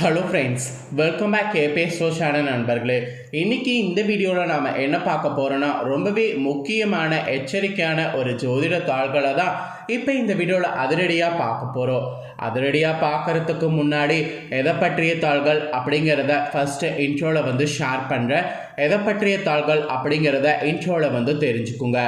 Hello friends welcome back கேபே show channel நண்பர்களே. இன்னைக்கு இந்த வீடியோவில் நாம் என்ன பார்க்க போகிறோன்னா ரொம்பவே முக்கியமான எச்சரிக்கையான ஒரு ஜோதிட தாள்களை தான் இப்போ இந்த வீடியோவில் அதிரடியாக பார்க்க போகிறோம் அதிரடியாக பார்க்கறதுக்கு முன்னாடி எதை பற்றிய தாள்கள் அப்படிங்கிறத ஃபஸ்ட்டு இன்ட்ரோவில் வந்து ஷேர் பண்ணுறேன் எதை பற்றிய தாள்கள் அப்படிங்கிறத இன்ட்ரோவில் வந்து தெரிஞ்சுக்குங்க.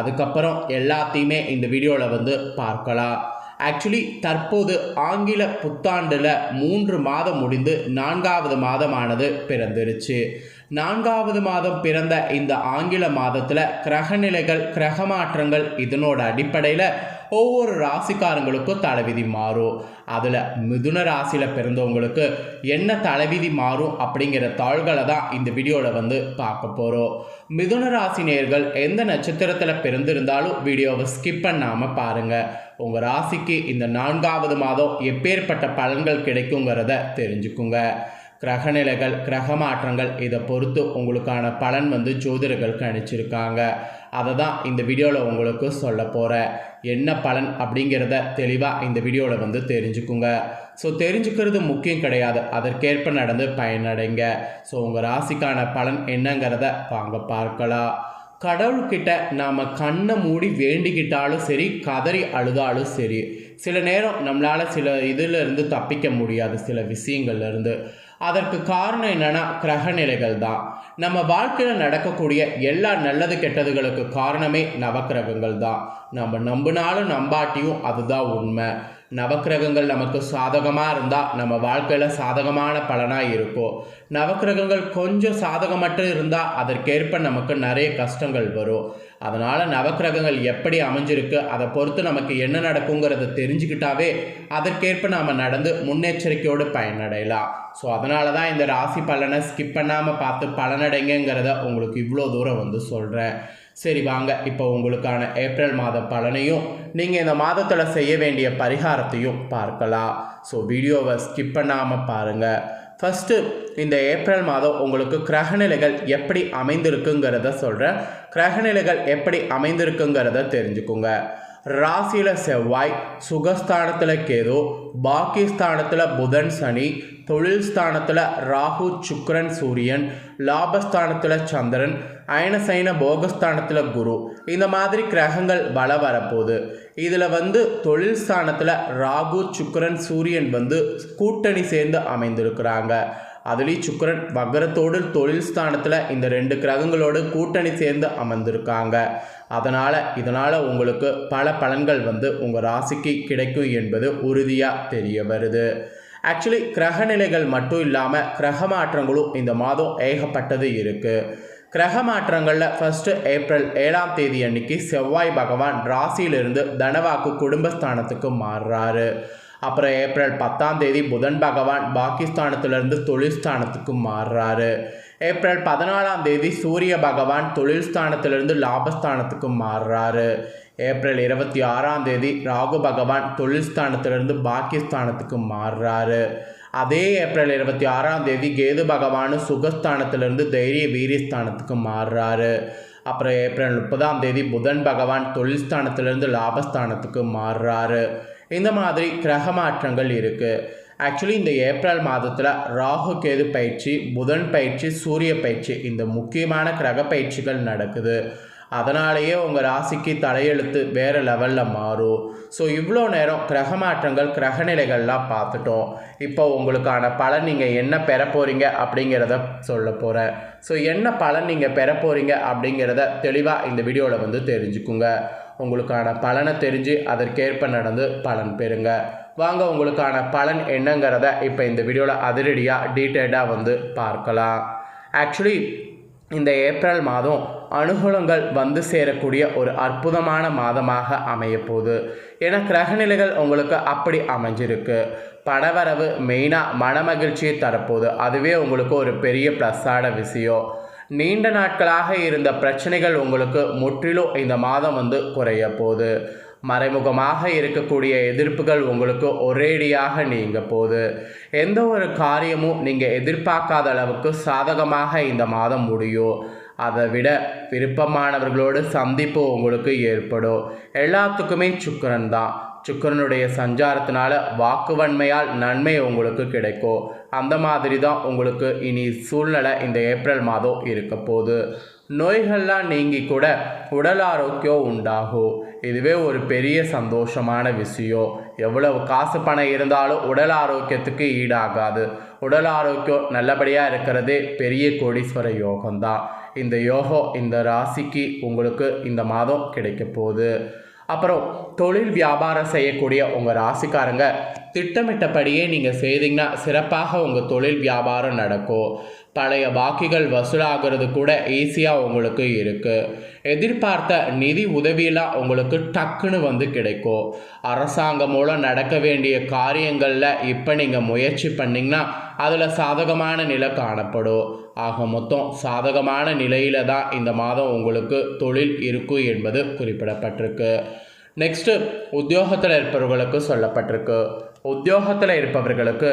அதுக்கப்புறம் எல்லாத்தையுமே இந்த வீடியோவில் வந்து பார்க்கலாம். ஆக்சுவலி தற்போது ஆங்கில புத்தாண்டில் மூன்று மாதம் முடிந்து நான்காவது மாதமானது பிறந்துருச்சு. நான்காவது மாதம் பிறந்த இந்த ஆங்கில மாதத்தில் கிரகநிலைகள் கிரக மாற்றங்கள் இதனோட அடிப்படையில் ஒவ்வொரு ராசிக்காரங்களுக்கும் தலைவிதி மாறும். அதில் மிதுன ராசியில் பிறந்தவங்களுக்கு என்ன தலைவிதி மாறும் அப்படிங்கிற தாள்களை தான் இந்த வீடியோவில் வந்து பார்க்க போகிறோம் மிதுன ராசி நேர்கள் எந்த நட்சத்திரத்தில் பிறந்திருந்தாலும் வீடியோவை ஸ்கிப் பண்ணாமல் பாருங்கள் உங்கள் ராசிக்கு இந்த நான்காவது மாதம் எப்பேற்பட்ட பலன்கள் கிடைக்குங்கிறத தெரிஞ்சுக்குங்க. கிரகநிலைகள் கிரக மாற்றங்கள் இதை பொறுத்து உங்களுக்கான பலன் வந்து ஜோதிடர்கள் கணிச்சிருக்காங்க அதை தான் இந்த வீடியோவில் உங்களுக்கு சொல்ல போகிறேன் என்ன பலன் அப்படிங்கிறத தெளிவாக இந்த வீடியோவில் வந்து தெரிஞ்சுக்குங்க. ஸோ தெரிஞ்சுக்கிறது முக்கியம் கிடையாது. அதற்கேற்ப நடந்து பயனடைங்க. ஸோ உங்கள் ராசிக்கான பலன் என்னங்கிறத வாங்க பார்க்கலாம். கடவுள்கிட்ட நாம் கண்ணை மூடி வேண்டிக்கிட்டாலும் சரி கதறி அழுதாலும் சரி சில நேரம் நம்மளால் சில இதிலிருந்து தப்பிக்க முடியாது சில விஷயங்கள்லேருந்து அதற்கு காரணம் என்னென்னா கிரகநிலைகள் தான் நம்ம வாழ்க்கையில் நடக்கக்கூடிய எல்லா நல்லது கெட்டதுகளுக்கு காரணமே நவக்கிரகங்கள் தான் நம்ம நம்பினாலும் நம்பாட்டியும் அதுதான் உண்மை. நவக்கிரகங்கள் நமக்கு சாதகமாக இருந்தால் நம்ம வாழ்க்கையில் சாதகமான பலனாக இருக்கும் நவக்கிரகங்கள் கொஞ்சம் சாதகமற்று இருந்தால் அதற்கேற்ப நமக்கு நிறைய கஷ்டங்கள் வரும். அதனால் நவக்கிரகங்கள் எப்படி அமைஞ்சிருக்கு அதை பொறுத்து நமக்கு என்ன நடக்குங்கிறத தெரிஞ்சுக்கிட்டாவே அதற்கேற்ப நாம் நடந்து முன்னெச்சரிக்கையோடு பயனடையலாம். ஸோ அதனால தான் இந்த ராசி பலனை ஸ்கிப் பண்ணாமல் பார்த்து பலனடைங்கிறத உங்களுக்கு இவ்வளோ தூரம் வந்து சொல்கிறேன் சரி வாங்க. இப்போ உங்களுக்கான ஏப்ரல் மாத பலனையும் நீங்கள் இந்த மாதத்தில் செய்ய வேண்டிய பரிகாரத்தையும் பார்க்கலாம். ஸோ வீடியோவை ஸ்கிப் பண்ணாமல் பாருங்கள் ஃபஸ்ட்டு இந்த ஏப்ரல் மாதம் உங்களுக்கு கிரகநிலைகள் எப்படி அமைந்திருக்குங்கிறத சொல்கிறேன் கிரகநிலைகள் எப்படி அமைந்திருக்குங்கிறத தெரிஞ்சுக்குங்க. ராசியில் செவ்வாய் சுகஸ்தானத்தில் கேது பாகிஸ்தானத்தில் புதன் சனி தொழில் ஸ்தானத்தில் ராகு சுக்ரன் சூரியன் லாபஸ்தானத்தில் சந்திரன் அயனசைன போகஸ்தானத்தில் குரு. இந்த மாதிரி கிரகங்கள் வள வரப்போகுது. இதில் வந்து தொழில் ஸ்தானத்தில் ராகு சுக்ரன் சூரியன் வந்து கூட்டணி சேர்ந்து அமைந்திருக்கிறாங்க. அதுலேயும் சுக்கரன் வக்கரத்தோடு தொழில் ஸ்தானத்தில் இந்த ரெண்டு கிரகங்களோடு கூட்டணி சேர்ந்து அமர்ந்திருக்காங்க. அதனால் இதனால் உங்களுக்கு பல பலன்கள் வந்து உங்கள் ராசிக்கு கிடைக்கும் என்பது உறுதியாக தெரிய வருது. ஆக்சுவலி கிரக நிலைகள் மட்டும் இல்லாமல் கிரக மாற்றங்களும் இந்த மாதம் ஏகப்பட்டது இருக்குது கிரக மாற்றங்களில் ஃபஸ்ட்டு ஏப்ரல் ஏழாம் தேதி அன்னைக்கு செவ்வாய் பகவான் ராசியிலிருந்து தனவாக்கு குடும்பஸ்தானத்துக்கு மாறுறாரு. அப்புறம் ஏப்ரல் பத்தாம் தேதி புதன் பகவான் பாகிஸ்தானத்திலிருந்து தொழில் ஸ்தானத்துக்கு மாறுறாரு. ஏப்ரல் பதினாலாம் தேதி சூரிய பகவான் தொழில் ஸ்தானத்திலிருந்து லாபஸ்தானத்துக்கு மாறுறாரு. ஏப்ரல் இருபத்தி ஆறாம் தேதி ராகு பகவான் தொழில் ஸ்தானத்திலிருந்து பாகிஸ்தானத்துக்கு மாறுறாரு. அதே ஏப்ரல் இருபத்தி ஆறாம் தேதி கேது பகவானும் சுகஸ்தானத்திலிருந்து தைரிய வீரியஸ்தானத்துக்கு மாறுறாரு. அப்புறம் ஏப்ரல் முப்பதாம் தேதி புதன் பகவான் தொழில் ஸ்தானத்திலிருந்து லாபஸ்தானத்துக்கு மாறுறாரு. இந்த மாதிரி கிரக மாற்றங்கள் இருக்குது ஆக்சுவலி இந்த ஏப்ரல் மாதத்தில் ராகு கேது பயிற்சி புதன் பயிற்சி சூரிய பயிற்சி இந்த முக்கியமான கிரக பயிற்சிகள் நடக்குது. அதனாலேயே உங்கள் ராசிக்கு தலையெழுத்து வேறு லெவலில் மாறும். ஸோ இவ்வளோ நேரம் கிரக மாற்றங்கள் கிரக நிலைகள்லாம் பார்த்துட்டோம். இப்போ உங்களுக்கான பலன் நீங்கள் என்ன பெற போகிறீங்க அப்படிங்கிறத சொல்ல போகிறேன் ஸோ என்ன பலன் நீங்கள் பெற போகிறீங்க அப்படிங்கிறத தெளிவாக இந்த வீடியோவில் வந்து தெரிஞ்சுக்குங்க. உங்களுக்கான பலனை தெரிஞ்சு அதற்கேற்ப நடந்து பலன் பெறுங்க. வாங்க உங்களுக்கான பலன் என்னங்கிறத இப்போ இந்த வீடியோவில் அதிரடியாக டீட்டெயில்டாக வந்து பார்க்கலாம். ஆக்சுவலி இந்த ஏப்ரல் மாதம் அனுகூலங்கள் வந்து சேரக்கூடிய ஒரு அற்புதமான மாதமாக அமையப்போகுது ஏன்னா கிரகநிலைகள் உங்களுக்கு அப்படி அமைஞ்சிருக்கு. பணவரவு மெயினாக மனமகிழ்ச்சியை தரப்போகுது. அதுவே உங்களுக்கு ஒரு பெரிய ப்ளஸ்ஸான விஷயம். நீண்ட நாட்களாக இருந்த பிரச்சனைகள் உங்களுக்கு முற்றிலும் இந்த மாதம் வந்து குறைய போகுது. மறைமுகமாக இருக்கக்கூடிய எதிர்ப்புகள் உங்களுக்கு ஒரேடியாக நீங்க போகுது. எந்த ஒரு காரியமும் நீங்கள் எதிர்பார்க்காத அளவுக்கு சாதகமாக இந்த மாதம் முடியும். அதை விட விருப்பமானவர்களோடு சந்திப்பு உங்களுக்கு ஏற்படும். எல்லாத்துக்குமே சுக்கரன் தான். சுக்கரனுடைய சஞ்சாரத்தினால வாக்குவன்மையால் நன்மை உங்களுக்கு கிடைக்கும். அந்த மாதிரி தான் உங்களுக்கு இனி சூழ்நிலை இந்த ஏப்ரல் மாதம் இருக்க போகுது. நோய்கள்லாம் நீங்கி கூட உடல் ஆரோக்கியம் உண்டாகும். இதுவே ஒரு பெரிய சந்தோஷமான விஷயம். எவ்வளவு காசு பணம் இருந்தாலும் உடல் ஆரோக்கியத்துக்கு ஈடாகாது. உடல் ஆரோக்கியம் நல்லபடியாக இருக்கிறதே பெரிய கோடீஸ்வர யோகம்தான். இந்த யோகம் இந்த ராசிக்கு உங்களுக்கு இந்த மாதம் கிடைக்க போகுது. அப்புறம் தொழில் வியாபாரம் செய்யக்கூடிய உங்கள் ராசிக்காரங்க திட்டமிட்டபடியே நீங்கள் செய்தீங்கன்னா சிறப்பாக உங்கள் தொழில் வியாபாரம் நடக்கும். பழைய பாக்கிகள் வசூலாகிறது கூட ஈஸியாக உங்களுக்கு இருக்குது எதிர்பார்த்த நிதி உதவியெல்லாம் உங்களுக்கு டக்குன்னு வந்து கிடைக்கும். அரசாங்கம் மூலம் நடக்க வேண்டிய காரியங்களில் இப்போ நீங்கள் முயற்சி பண்ணிங்கன்னா அதில் சாதகமான நிலை காணப்படும். ஆக மொத்தம் சாதகமான நிலையில தான் இந்த மாதம் உங்களுக்கு தொழில் இருக்கும் என்பது குறிப்பிடப்பட்டிருக்கு. நெக்ஸ்ட்டு உத்தியோகத்தில் இருப்பவர்களுக்கு சொல்லப்பட்டிருக்கு. உத்தியோகத்தில் இருப்பவர்களுக்கு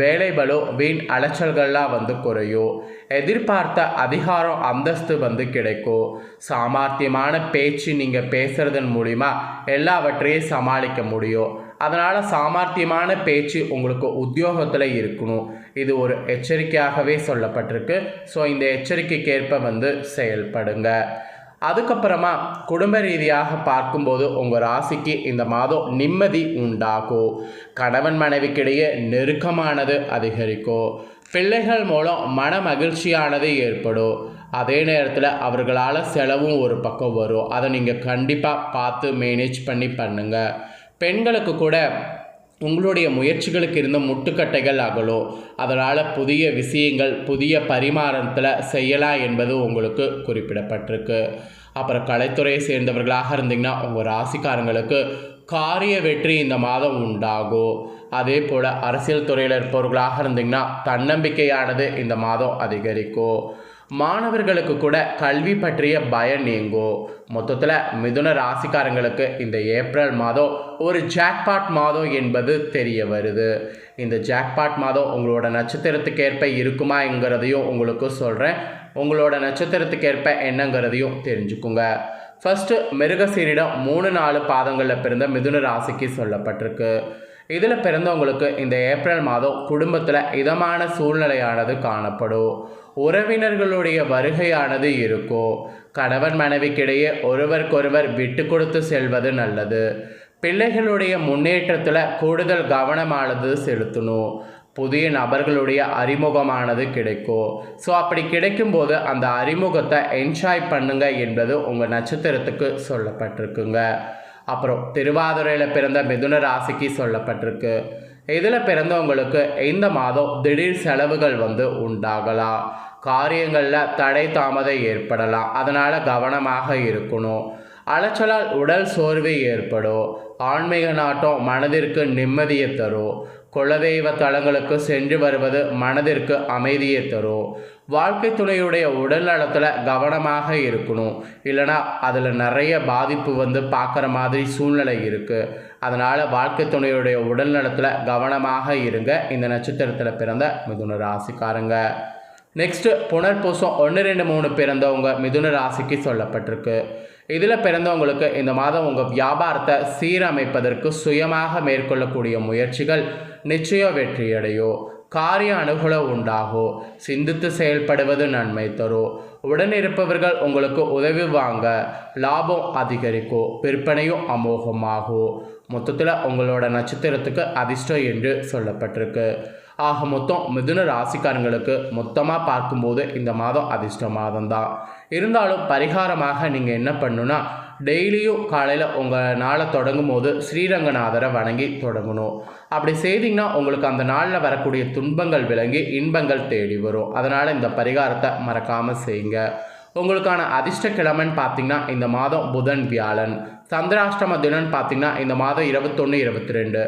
வேலை பலு வீண் அலைச்சல்கள்லாம் வந்து குறையும். எதிர்பார்த்த அதிகாரம் அந்தஸ்து வந்து கிடைக்கும். சாமர்த்தியமான பேச்சு நீங்கள் பேசுறதன் மூலிமா எல்லாவற்றையும் சமாளிக்க முடியும். அதனால் சாமர்த்தியமான பேச்சு உங்களுக்கு உத்தியோகத்தில் இருக்கணும். இது ஒரு எச்சரிக்கையாகவே சொல்லப்பட்டிருக்கு. ஸோ இந்த எச்சரிக்கைக்கேற்ப வந்து செயல்படுங்க. அதுக்கப்புறமா குடும்ப ரீதியாக பார்க்கும்போது உங்கள் ராசிக்கு இந்த மாதம் நிம்மதி உண்டாகும் கணவன் மனைவிக்கிடையே நெருக்கமானது அதிகரிக்கும் பிள்ளைகள் மூலம் மன மகிழ்ச்சியானது ஏற்படும் அதே நேரத்தில் அவர்களால் செலவும் ஒரு பக்கம் வரும். அதை நீங்கள் கண்டிப்பாக பார்த்து மேனேஜ் பண்ணி பண்ணுங்கள் பெண்களுக்கு கூட உங்களுடைய முயற்சிகளுக்கு இருந்த முட்டுக்கட்டைகள் அகலும் அதனால் புதிய விஷயங்கள் புதிய பரிமாறத்தில் செய்யலாம் என்பது உங்களுக்கு குறிப்பிடப்பட்டிருக்கு. அப்புறம் கலைத்துறையை சேர்ந்தவர்களாக இருந்தீங்கன்னா உங்கள் ராசிக்காரங்களுக்கு காரிய வெற்றி இந்த மாதம் உண்டாகும். அதே போல் அரசியல் துறையில் இருப்பவர்களாக இருந்தீங்கன்னா தன்னம்பிக்கையானது இந்த மாதம் அதிகரிக்கும். மாணவர்களுக்கு கூட கல்வி பற்றிய பயம் நீங்கும் மொத்தத்தில் மிதுன ராசிக்காரங்களுக்கு இந்த ஏப்ரல் மாதம் ஒரு ஜாக்பாட் மாதம் என்பது தெரிய வருது. இந்த ஜாக்பாட் மாதம் உங்களோட நட்சத்திரத்துக்கேற்ப இருக்குமாங்கிறதையும் உங்களுக்கு சொல்கிறேன் உங்களோட நட்சத்திரத்துக்கேற்ப என்னங்கிறதையும் தெரிஞ்சுக்குங்க. ஃபஸ்ட்டு மிருகசீரிடம் மூணு நாலு பாதங்களில் பிறந்த மிதுன ராசிக்கு சொல்லப்பட்டிருக்கு. இதில் பிறந்தவங்களுக்கு இந்த ஏப்ரல் மாதம் குடும்பத்தில் இதமான சூழ்நிலையானது காணப்படும். உறவினர்களுடைய வருகையானது இருக்கும் கணவன் மனைவிக்கிடையே ஒருவருக்கொருவர் விட்டு கொடுத்து செல்வது நல்லது. பிள்ளைகளுடைய முன்னேற்றத்தில் கூடுதல் கவனமானது செலுத்தணும். புதிய நபர்களுடைய அறிமுகமானது கிடைக்கும் ஸோ அப்படி கிடைக்கும்போது அந்த அறிமுகத்தை என்ஜாய் பண்ணுங்க என்பது உங்கள் நட்சத்திரத்துக்கு சொல்லப்பட்டிருக்குங்க. அப்புறம் திருவாதுரையில் பிறந்த மிதுன ராசிக்கு சொல்லப்பட்டிருக்கு. இதில் பிறந்தவங்களுக்கு இந்த மாதம் திடீர் செலவுகள் வந்து உண்டாகலாம். காரியங்களில் தடை தாமதம் ஏற்படலாம். அதனால் கவனமாக இருக்கணும். அலைச்சலால் உடல் சோர்வு ஏற்படும். ஆன்மீக நாட்டம் மனதிற்கு நிம்மதியை தரும். குலதெய்வ தலங்களுக்கு சென்று வருவது மனதிற்கு அமைதியை தரும். வாழ்க்கை துணையுடைய உடல் நலத்தில் கவனமாக இருக்கணும். இல்லைனா அதில் நிறைய பாதிப்பு வந்து பார்க்குற மாதிரி சூழ்நிலை இருக்குது அதனால் வாழ்க்கை துணையுடைய உடல் நலத்தில் கவனமாக இருங்க. இந்த நட்சத்திரத்தில் பிறந்த மிதுன ராசிக்காரங்க. நெக்ஸ்ட்டு புனர்பூசம் ஒன்று ரெண்டு மூணு பிறந்தவங்க மிதுன ராசிக்கு சொல்லப்பட்டிருக்கு. இதில் பிறந்தவங்களுக்கு இந்த மாதம் உங்கள் வியாபாரத்தை சீரமைப்பதற்கு சுயமாக மேற்கொள்ளக்கூடிய முயற்சிகள் நிச்சயம் வெற்றியடையும் காரிய அனுகூலம் உண்டாகும் சிந்தித்து செயல்படுவது நன்மை தரும் உடனிருப்பவர்கள் உங்களுக்கு உதவி வாங்க லாபம் அதிகரிக்கும் விற்பனையும் அமோகமாகும் மொத்தத்தில் உங்களோட நட்சத்திரத்துக்கு அதிர்ஷ்டம் என்று சொல்லப்பட்டிருக்கு. ஆக மொத்தம் மிதுன ராசிக்காரங்களுக்கு மொத்தமாக பார்க்கும்போது இந்த மாதம் அதிர்ஷ்ட மாதம் தான் இருந்தாலும் பரிகாரமாக நீங்கள் என்ன பண்ணுன்னா டெய்லியும் காலையில் உங்கள் நாளை தொடங்கும் போது ஸ்ரீரங்கநாதரை வணங்கி தொடங்கணும். அப்படி செய்தீங்கன்னா உங்களுக்கு அந்த நாளில் வரக்கூடிய துன்பங்கள் விளங்கி இன்பங்கள் தேடி வரும். அதனால் இந்த பரிகாரத்தை மறக்காமல் செய்யுங்க. உங்களுக்கான அதிர்ஷ்ட கிழமைன்னு பார்த்தீங்கன்னா இந்த மாதம் புதன் வியாழன். சந்திராஷ்டம தினம்னு பார்த்தீங்கன்னா இந்த மாதம் இருபத்தொன்று இருபத்தி ரெண்டு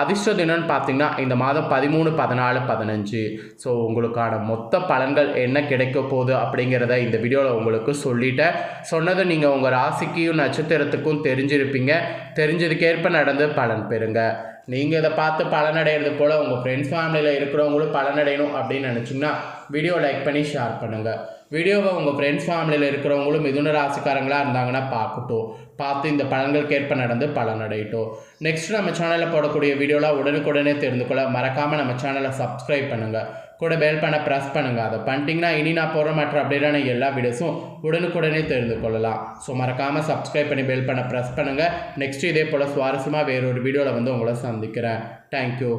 அதிர்ஷ்ட தினம்னு பார்த்தீங்கன்னா இந்த மாதம் பதிமூணு பதினாலு பதினஞ்சு. ஸோ உங்களுக்கான மொத்த பலன்கள் என்ன கிடைக்க போகுது அப்படிங்கிறத இந்த வீடியோவில் உங்களுக்கு சொல்லிட்டேன். சொன்னது நீங்கள் உங்கள் ராசிக்கும் நட்சத்திரத்துக்கும் தெரிஞ்சிருப்பீங்க. தெரிஞ்சதுக்கேற்ப நடந்து பலன் பெறுங்க. நீங்கள் இதை பார்த்து பலனடைகிறது போல் உங்கள் ஃப்ரெண்ட்ஸ் ஃபேமிலியில் இருக்கிறவங்களும் பலனடையணும் அப்படின்னு நினச்சிங்கன்னா வீடியோ லைக் பண்ணி ஷேர் பண்ணுங்கள் வீடியோவை உங்கள் ஃப்ரெண்ட்ஸ் ஃபேமிலியில் இருக்கிறவங்களும் மிதுன ராசிக்காரங்களாக இருந்தாங்கன்னா பார்க்கட்டும். பார்த்து இந்த பலன்களுக்கு ஏற்ப நடந்து பலனடையட்டும் நெக்ஸ்ட் நம்ம சேனலில் போடக்கூடிய வீடியோலாம் உடனுக்குடனே தெரிந்து கொள்ள மறக்காமல் நம்ம சேனலை சப்ஸ்கிரைப் பண்ணுங்கள் கூட பெல் பண்ண ப்ரெஸ் பண்ணுங்கள் அதை பண்ணிட்டீங்கன்னா இனி நான் போடுற மற்ற அப்படின்னா எல்லா வீடியோஸும் உடனுக்குடனே தெரிந்து கொள்ளலாம். ஸோ மறக்காமல் சப்ஸ்கிரைப் பண்ணி பெல் பண்ண ப்ரெஸ் பண்ணுங்கள் நெக்ஸ்ட் இதே போல் சுவாரஸ்யமாக வேறொரு வீடியோவில் வந்து உங்களை சந்திக்கிறேன். தேங்க்யூ